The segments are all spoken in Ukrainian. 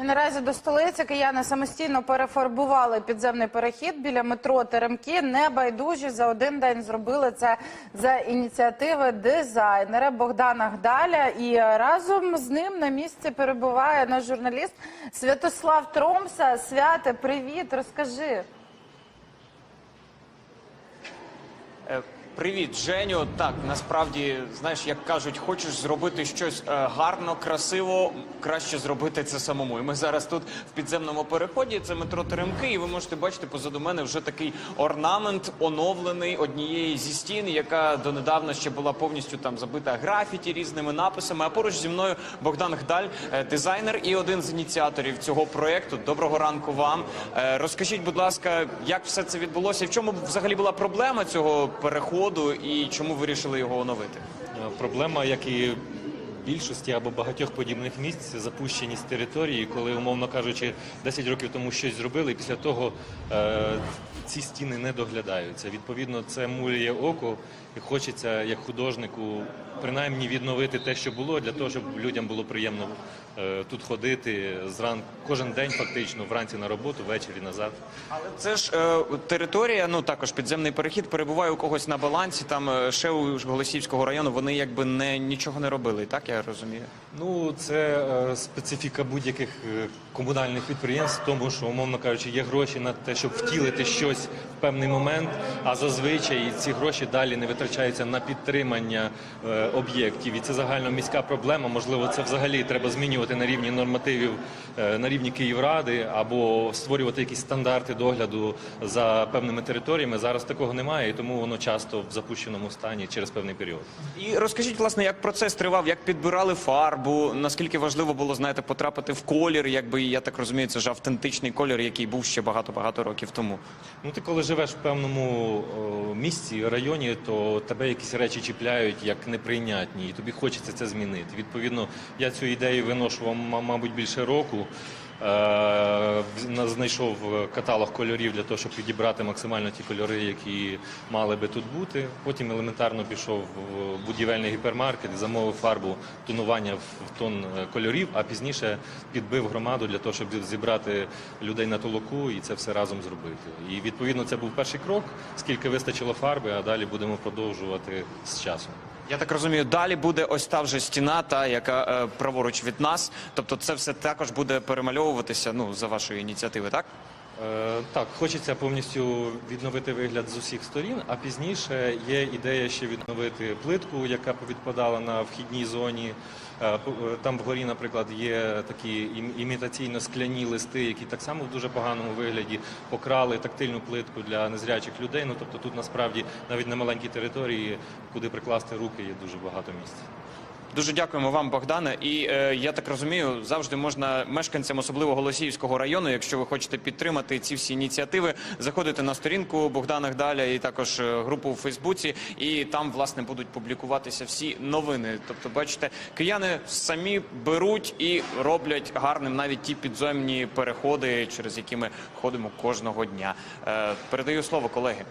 І наразі до столиці кияни самостійно перефарбували підземний перехід біля метро Теремки. Небайдужі за один день зробили це за ініціативи дизайнера Богдана Гдаля. І разом з ним на місці перебуває наш журналіст Святослав Тромса. Святе, привіт, розкажи. Привіт, Женю. Так, насправді, знаєш, як кажуть, хочеш зробити щось е, гарно, красиво, краще зробити це самому. І ми зараз тут в підземному переході. Це метро Теремки, і ви можете бачити позаду мене вже такий орнамент, оновлений однієї зі стін, яка донедавна ще була повністю там забита графіті різними написами. А поруч зі мною Богдан Гдаль, е, дизайнер і один з ініціаторів цього проекту. Доброго ранку вам. Е, Розкажіть, будь ласка, як все це відбулося? І в чому взагалі була проблема цього переходу, і чому вирішили його оновити? Е, Проблема, як і більшості або багатьох подібних місць, це запущеність території, коли, умовно кажучи, 10 років тому щось зробили, і після того е, ці стіни не доглядаються. Відповідно, це мулює око, і хочеться як художнику принаймні відновити те, що було, для того, щоб людям було приємно е, тут ходити зранку кожен день, фактично, вранці на роботу, ввечері назад. Але це ж е, територія, ну також підземний перехід перебуває у когось на балансі. Там е, ще у Голосівського району вони якби не нічого не робили. Так я розумію. Ну, це е, специфіка будь-яких е, комунальних підприємств, тому що, умовно кажучи, є гроші на те, щоб втілити щось в певний момент, а зазвичай ці гроші далі не витрачаються на підтримання е, об'єктів. І це загальноміська проблема. Можливо, це взагалі треба змінювати на рівні нормативів е, на рівні Київради або створювати якісь стандарти догляду за певними територіями. Зараз такого немає, і тому воно часто в запущеному стані через певний період. І розкажіть, власне, як процес тривав, як підбирали фарбу, наскільки важливо було знаєте, потрапити в колір, якби я так розумію, це ж автентичний колір, який був ще багато багато років тому. Ну, ти коли живеш в певному о, місці, районі, то тебе якісь речі чіпляють як неприйнятні, і тобі хочеться це змінити. Відповідно, я цю ідею виношу, м- мабуть, більше року. Е, знайшов каталог кольорів для того, щоб підібрати максимально ті кольори, які мали би тут бути. Потім елементарно пішов в будівельний гіпермаркет, замовив фарбу тонування в тон е, кольорів, а пізніше підбив громаду для того, щоб зібрати людей на толоку і це все разом зробити. І відповідно це був перший крок, скільки вистачило фарби, а далі будемо продовжувати з часом. Я так розумію, далі буде ось та вже стіна, та яка е, праворуч від нас. Тобто, це все також буде перемальовуватися ну за вашої ініціативи, так? Е, Так, хочеться повністю відновити вигляд з усіх сторін, а пізніше є ідея ще відновити плитку, яка відпадала на вхідній зоні. Е, е, Там вгорі, наприклад, є такі імітаційно-скляні листи, які так само в дуже поганому вигляді покрали тактильну плитку для незрячих людей. Ну тобто тут насправді навіть на маленькій території, куди прикласти руки, є дуже багато місць. Дуже дякуємо вам, Богдане. І е, я так розумію, завжди можна мешканцям, особливо Голосіївського району, якщо ви хочете підтримати ці всі ініціативи, заходити на сторінку Богдана Гдаля і також е, групу у Фейсбуці, і там власне будуть публікуватися всі новини. Тобто, бачите, кияни самі беруть і роблять гарним навіть ті підземні переходи, через які ми ходимо кожного дня. Е, передаю слово колеги.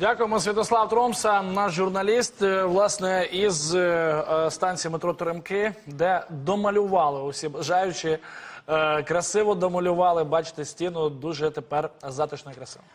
Дякуємо, Святослав Тромса, наш журналіст, е, власне, із е, е, станції метро Теремки, де домалювали усі бажаючі. Красиво домалювали, бачите, стіну дуже тепер затишно і красиво.